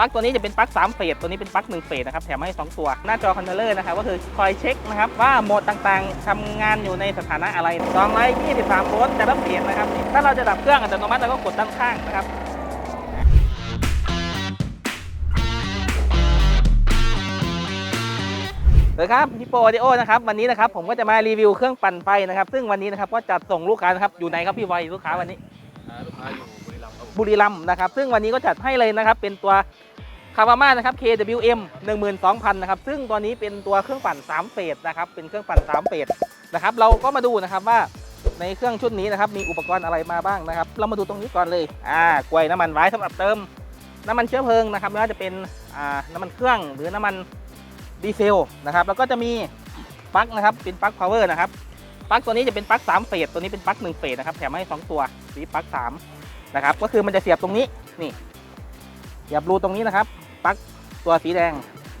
ปลั๊กตัวนี้จะเป็นปลั๊ก3เฟสตัวนี้เป็นปลั๊ก1เฟสนะครับแถมมาให้ 2 ตัว หน้าจอคอนโทรลเลอร์นะครับก็คือคอยเช็คนะครับว่าโหมดต่างๆทำงานอยู่ในสถานะอะไร223โวลต์แต่ละเฟสนะครับถ้าเราจะดับเครื่องอัตโนมัติเราก็กดด้านข้างนะครับสวัสดีครับพี่โปออดิโอนะครับวันนี้นะครับผมก็จะมารีวิวเครื่องปั่นไฟนะครับ ซึ่งวันนี้นะครับก็จัดส่งลูกค้านะครับอยู่ไหนครับพี่ไวยลูกค้าวันนี้อ่าลูกค้าอยู่บุรีรัมย์ครับผมบุรีรัมย์นะครับซึ่งวันนี้ก็จัดให้เลยนะครับเป็นตัว คา v าม่านะครับ KWM 12,000นะครับซึ่งตัวนี้เป็นตัวเครื่องปั่น 3 เฟสนะครับเป็นเครื่องปั่น 3 เฟสนะครับเราก็มาดูนะครับว่าในเครื่องชุดนี้นะครับมีอุปกรณ์อะไรมาบ้างนะครับ เรามาดูตรงนี้ก่อนเลยอ่ากลวยน้ำมันไว้สำหรับเติมน้ำมันเชื้อเพลิงนะครับไม่ว่าจะเป็นอ่าน้ำมันเครื่องหรือน้ำมันดีเซลนะครับแล้วก็จะมีปลั๊กนะครับเป็นปลั๊กพาวเวอร์นะครับปลั๊กตัวนี้จะเป็นปลั๊ก3เฟสตัวนี้เป็นปลั๊ก1เฟสนะครับแถมให้สองตัวสีปลั๊ก3นะครับก็คือมันจะเสียบตรงนี้นี่เสียบรูตรงนี้นะครับ ปลั๊กตัวสีแดง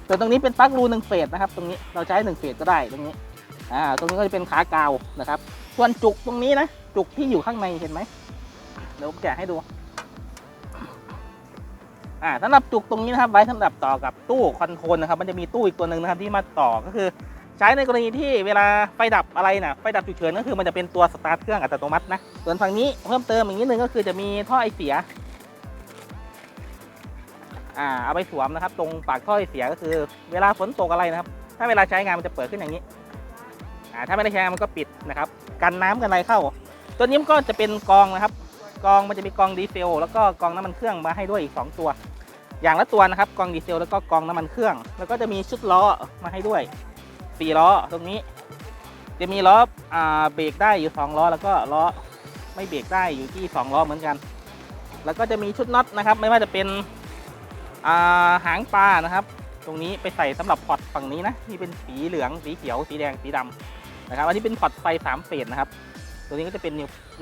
ส่วนตรงนี้เป็นปลั๊กรูหนึ่งเฟสนะครับ ตรงนี้เราใช้หนึ่งเฟสก็ได้ตรงนี้อ่าตรงนี้ก็จะเป็นขากาวนะครับ ส่วนจุกตรงนี้นะจุกที่อยู่ข้างในเห็นไหมเดี๋ยวผมแกะให้ดูอ่าสำหรับจุกตรงนี้นะครับไว้สำหรับต่อกับตู้คอนโทรลนะครับ มันจะมีตู้อีกตัวหนึ่งนะครับที่มาต่อก็คือ ใช้ในกรณีที่เวลาไฟดับอะไรนะไฟดับฉุกเฉินก็คือมันจะเป็นตัวสตาร์ทเครื่องอัตโนมัตินะส่วนฝั่งนี้เพิ่มเติมอีกนิดนึงก็คือจะมีท่อไอเสีย อ่าเอาไปสวมนะครับ ตรงปากท่อเสียก็คือ เวลาฝนตกอะไรนะครับ ถ้าเวลาใช้งานมันจะเปิดขึ้นอย่างนี้อ่าถ้าไม่ได้ใช้งานมันก็ปิดนะครับ กันน้ำกันอะไรเข้า ตัวนี้มันก็จะเป็นกองนะครับ กองมันจะมีกองดีเซล แล้วก็กองน้ำมันเครื่องมาให้ด้วยอีก 2 ตัว อย่างละตัวนะครับกองดีเซลแล้วก็กองน้ำมันเครื่อง แล้วก็จะมีชุดล้อมาให้ด้วยสี่ล้อตรงนี้ จะมีล้ออ่าเบรกได้อยู่สองล้อแล้วก็ล้อไม่เบรกได้อยู่ที่สองล้อเหมือนกัน แล้วก็จะมีชุดน็อตนะครับ ไม่ว่าจะเป็น หางปลานะครับ ตรงนี้ไปใส่สำหรับพอร์ตฝั่งนี้นะที่เป็นสีเหลืองสีเขียว สีแดงสีดำนะครับอันนี้เป็นพอร์ตไฟสามเฟสนะครับ ตัวนี้ก็จะเป็น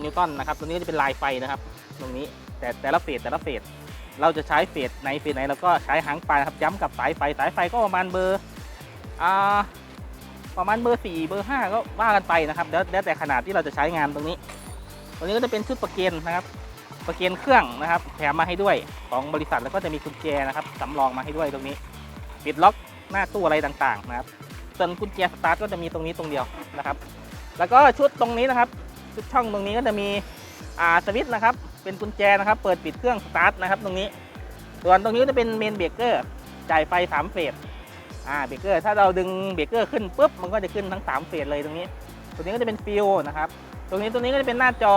นิวตันนะครับ ตัวนี้ก็จะเป็นลายไฟนะครับ ตรงนี้แต่แต่ละเฟสแต่ละเฟสเราจะใช้เฟสไหนเฟสไหนแล้วก็ใช้หางปลานะครับย้ำกับสายไฟสายไฟก็ประมาณเบอร์อ่าประมาณเบอร์สี่เบอร์ห้าก็ว่ากันไปนะครับแล้วแล้วแต่ขนาดที่เราจะใช้งานตรงนี้ตัวนี้ก็จะเป็นชุดประเกนนะครับ ประเกนเครื่องนะครับแถมมาให้ด้วยของบริษัทแล้วก็จะมีกุญแจนะครับสำรองมาให้ด้วยตรงนี้ ปิดล็อกหน้าตู้อะไรต่างๆนะครับส่วนกุญแจสตาร์ทก็จะมีตรงนี้ตรงเดียวนะครับ แล้วก็ชุดตรงนี้นะครับ ชุดช่องตรงนี้ก็จะมีอ่าสวิตช์นะครับ เป็นกุญแจนะครับ เปิดปิดเครื่องสตาร์ทนะครับตรงนี้ ส่วนตรงนี้จะเป็นเมนเบรกเกอร์จ่ายไฟสามเฟสอ่าเบรกเกอร์ถ้าเราดึงเบรกเกอร์ขึ้นปุ๊บมันก็จะขึ้นทั้ง3เฟสเลยตรงนี้ตัวนี้ก็จะเป็นฟิวนะครับ ตรงนี้ตัวนี้ก็จะเป็นหน้าจอ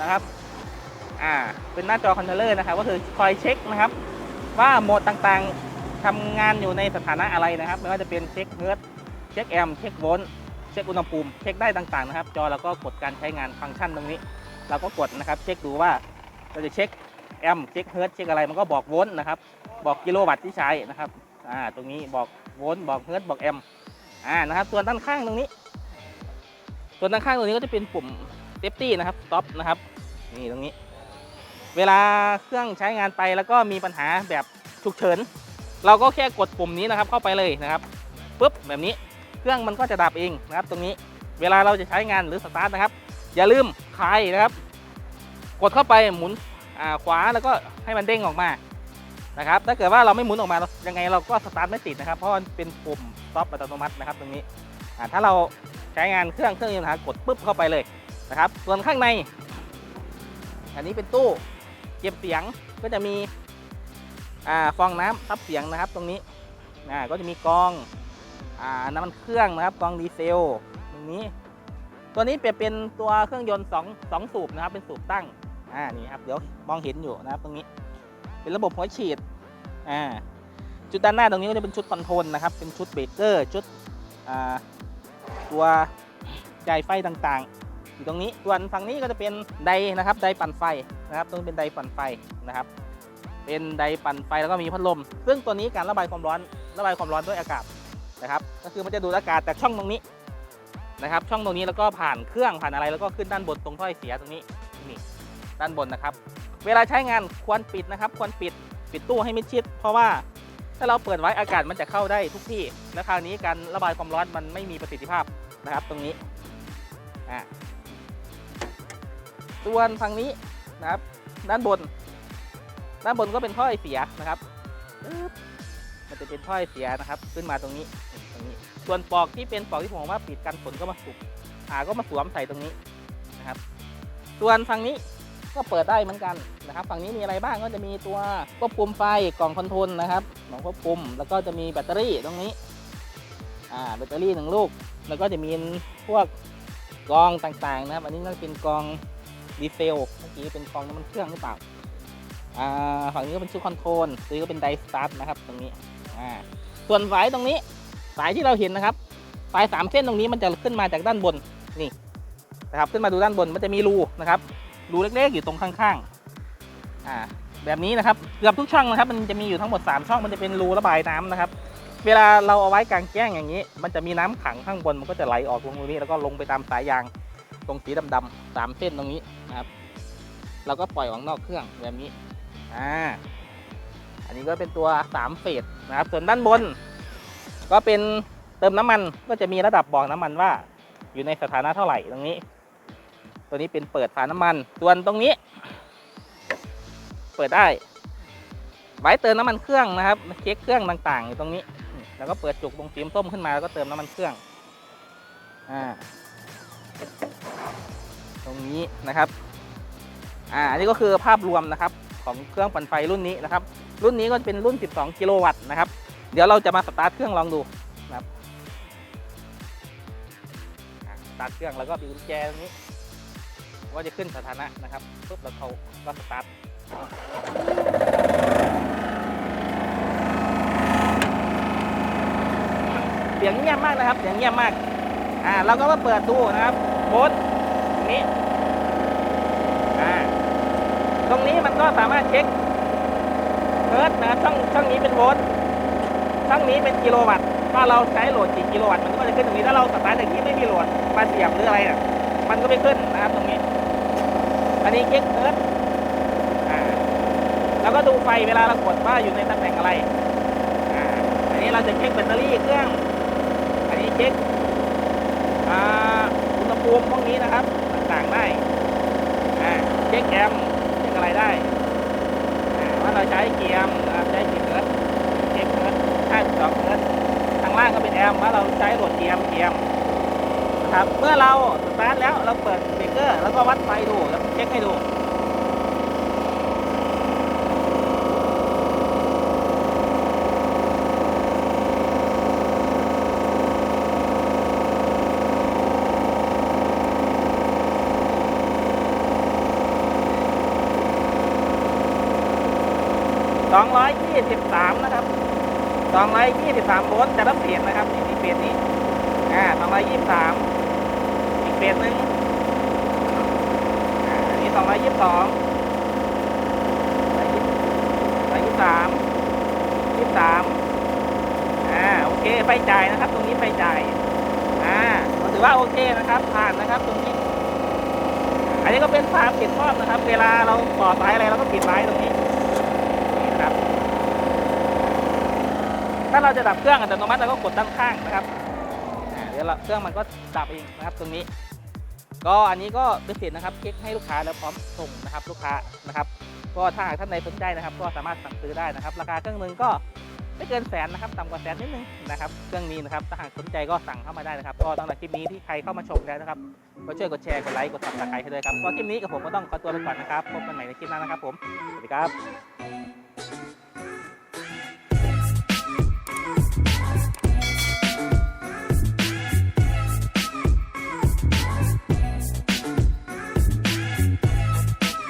นะครับ อ่าเป็นหน้าจอคอนโทรลเลอร์นะครับก็คือคอยเช็คนะครับ ว่าโหมดต่างๆทำงานอยู่ในสถานะอะไรนะครับ ไม่ว่าจะเป็นเช็คเฮิร์ตเช็คแอมเช็คโวลต์เช็คอุณหภูมิเช็คได้ต่างๆนะครับ จอเราก็กดการใช้งานฟังก์ชันตรงนี้ เราก็กดนะครับ เช็คดูว่าเราจะเช็คแอมเช็คเฮิร์ตเช็คอะไรมันก็บอกโวลต์นะครับ บอกกิโลวัตต์ที่ใช้นะครับอ่าตรงนี้บอกโวลต์บอกเฮิร์ตบอกแอมอ่านะครับ ส่วนด้านข้างตรงนี้ ส่วนด้านข้างตรงนี้ก็จะเป็นปุ่มเซฟตี้นะครับสต็อปนะครับ นี่ตรงนี้ เวลาเครื่องใช้งานไปแล้วก็มีปัญหาแบบฉุกเฉิน เราก็แค่กดปุ่มนี้นะครับเข้าไปเลยนะครับปุ๊บแบบนี้เครื่องมันก็จะดับเองนะครับ ตรงนี้เวลาเราจะใช้งานหรือสตาร์ทนะครับ อย่าลืมคลายนะครับ กดเข้าไปหมุนขวาแล้วก็ให้มันเด้งออกมานะครับ ถ้าเกิดว่าเราไม่หมุนออกมายังไงเราก็สตาร์ทไม่ติดนะครับ เพราะมันเป็นปุ่มซอฟอัตโนมัตินะครับ ตรงนี้ถ้าเราใช้งานเครื่องเครื่องยนต์นะกดปุ๊บเข้าไปเลยนะครับ ส่วนข้างใน อันนี้เป็นตู้ เก็บเสียงก็จะมีอฟองน้ำซับเสียงนะครับตรงนี้ก็จะมีกองอน้ำมันเครื่องนะครับกองดีเซลตรงนี้ ตัวนี้เปรียบเป็นตัวเครื่องยนต์สองสองสูบนะครับ เป็นสูบตั้งอ่านี่ครับเดี๋ยวมองเห็นอยู่นะครับตรงนี้ เป็นระบบหัวฉีดอ่าจุดด้านหน้าตรงนี้ก็จะเป็นชุดคอนโทรลนะครับ เป็นชุดเบรกเกอร์ชุดตัวจ่ายไฟต่างๆ อยู่ตรงนี้ส่วนฝั่งนี้ก็จะเป็นไดนะครับไดปั่นไฟ นะครับตรงนี้เป็นไดปั่นไฟนะครับ เป็นไดปั่นไฟแล้วก็มีพัดลม ซึ่งตัวนี้การระบายความร้อนระบายความร้อนด้วยอากาศนะครับ ก็คือมันจะดูดอากาศจากช่องตรงนี้นะครับ ช่องตรงนี้แล้วก็ผ่านเครื่องผ่านอะไรแล้วก็ขึ้นด้านบนตรงถ้อยเสียตรงนี้นี่ด้านบนนะครับ เวลาใช้งานควรปิดนะครับ ควรปิดปิดตู้ให้มิดชิด เพราะว่าถ้าเราเปิดไว้อากาศมันจะเข้าได้ทุกที่และคราวนี้การระบายความร้อนมันไม่มีประสิทธิภาพนะครับ ตรงนี้อ่าส่วนฝั่งนี้ นะครับ ด้านบน ด้านบนก็เป็นท่อไอเสียนะครับมันจะเป็นถ้อยเสียนะครับ ขึ้นมาตรงนี้ตรงนี้ ส่วนปลอกที่เป็นปลอกที่ผมบอกว่าปิดกันฝนก็มาสุกอ่าก็มาสวมใส่ตรงนี้นะครับ ส่วนฝั่งนี้ก็เปิดได้เหมือนกันนะครับ ฝั่งนี้มีอะไรบ้างก็จะมีตัวควบคุมไฟกล่องคอนโทรลนะครับกล่องควบคุม แล้วก็จะมีแบตเตอรี่ตรงนี้อ่าแบตเตอรี่หนึ่งลูก แล้วก็จะมีพวกกรองต่างๆนะครับ อันนี้น่าจะเป็นกรอง ดีเซลเมื่อกี้เป็นกรองน้ำมันเครื่องหรือเปล่าอ่าฝั่งนี้ก็เป็นชุดคอนโทรลซื้อก็เป็นไดสตาร์ทนะครับตรงนี้อ่าส่วนสายตรงนี้สายที่เราเห็นนะครับสายสามเส้นตรงนี้มันจะขึ้นมาจากด้านบนนี่นะครับขึ้นมาดูด้านบนมันจะมีรูนะครับรูเล็กๆอยู่ตรงข้างๆอ่าแบบนี้นะครับเกือบทุกช่องนะครับ มันจะมีอยู่ทั้งหมด 3 ช่องมันจะเป็นรูระบายน้ำนะครับ เวลาเราเอาไว้กลางแจ้งอย่างนี้ มันจะมีน้ำขังข้างบนมันก็จะไหลออกลงตรงนี้แล้วก็ลงไปตามสายยาง ตรงสีดำๆสามเส้นตรงนี้นะครับ เราก็ปล่อยออกนอกเครื่องแบบนี้อ่าอันนี้ก็เป็นตัว3เฟสนะครับ ส่วนด้านบน ก็เป็นเติมน้ำมันก็จะมีระดับบอกน้ำมันว่า อยู่ในสถานะเท่าไหร่ตรงนี้ ตัวนี้เป็นเปิดฝาน้ำมัน ส่วนตรงนี้ เปิดได้ไว้เติมน้ำมันเครื่องนะครับเช็คเครื่องต่างๆอยู่ตรงนี้ แล้วก็เปิดจุกตรงสีส้มขึ้นมาแล้วก็เติมน้ำมันเครื่องอ่า ตรงนี้นะครับอ่าอันนี้ก็คือภาพรวมนะครับของเครื่องปั่นไฟรุ่นนี้นะครับ รุ่นนี้ก็เป็นรุ่น 12 กิโลวัตต์นะครับ เดี๋ยวเราจะมาสตาร์ทเครื่องลองดูนะครับสตาร์ทเครื่องแล้วก็บีบแจตรงนี้ ว่าจะขึ้นสถานะนะครับปุ๊บแล้วเขาก็สตาร์ทเสียงเงียบมากนะครับเสียงเงียบมากอ่าเราก็มาเปิดดูนะครับโค้ด รงนี้ตรงนี้มันก็สามารถเช็คเฮิร์ตนะครับช่องช่องนี้เป็นโวลต์ช่องนี้เป็นกิโลวัตต์ว่าเราใช้โหลดกี่กิโลวัตต์มันก็จะขึ้นตรงนี้ถ้าเราสตาร์ทอย่างที่ไม่มีโหลดมาเสียบหรืออะไรเนี่ยมันก็ไม่ขึ้นนะครับตรงนี้ อันนี้เช็คเฮิร์ตแล้วก็ดูไฟเวลาเรากดว่าอยู่ในตำแหน่งอะไรอันนี้เราจะเช็คแบตเตอรี่เครื่อง อันนี้เช็คอุณหภูมิพวกนี้นะครับ ได้อ่เช็คแอมเช็คอะไรได้อ่าว่าเราใช้เกียร์ใช้กี่เฮิร์ตเช็คเฮิร์ตซ์52เฮิร์ตทางล่างก็เป็นแอมว่าเราใช้โหลดเกียร์เกียร์นะครับเมื่อเราสตาร์ทแล้วเราเปิดเบรกเกอร์แล้วก็วัดไฟดูแล้วเช็คให้ดู 223 นะครับ 223 โวลต์แต่ละเฟสนะครับนี่นี่เฟสนี้อ่า223 อีกเฟสหนึ่งอ่าอันนี้ 222 123 23อ่าโอเคไฟจ่ายนะครับ ตรงนี้ไฟจ่ายอ่าก็ถือว่าโอเคนะครับ ผ่านนะครับตรงนี้อันนี้ก็เป็นฝาปิดครอบนะครับ เวลาเราต่อสายอะไรเราก็ปิดไว้ตรงนี้ นะครับ ถ้าเราจะดับเครื่องอัตโนมัติเราก็กดด้านข้างนะครับเดี๋ยวเครื่องมันก็ดับเองนะครับตรงนี้ ก็อันนี้ก็เป็นสิทธ์นะครับเช็คให้ลูกค้าแล้วพร้อมส่งนะครับ ลูกค้านะครับ ก็ถ้าหากท่านใดสนใจนะครับ ก็สามารถสั่งซื้อได้นะครับ ราคาเครื่องหนึงก็ไม่เกินแสนนะครับต่ำกว่าแสนนิดนึงนะครับเครื่องนี้นะครับถ้าหากสนใจก็สั่งเข้ามาได้นะครับ ก็สำหรับคลิปนี้ที่ใครเข้ามาชมแล้วนะครับก็ช่วยกดแชร์กดไลค์กดติดตามให้ด้วยครับก็คลิปนี้กับผมก็ต้องขอตัวไปก่อนนะครับพบกันใหม่ในคลิปหน้านะครับผมสวัสดีครับ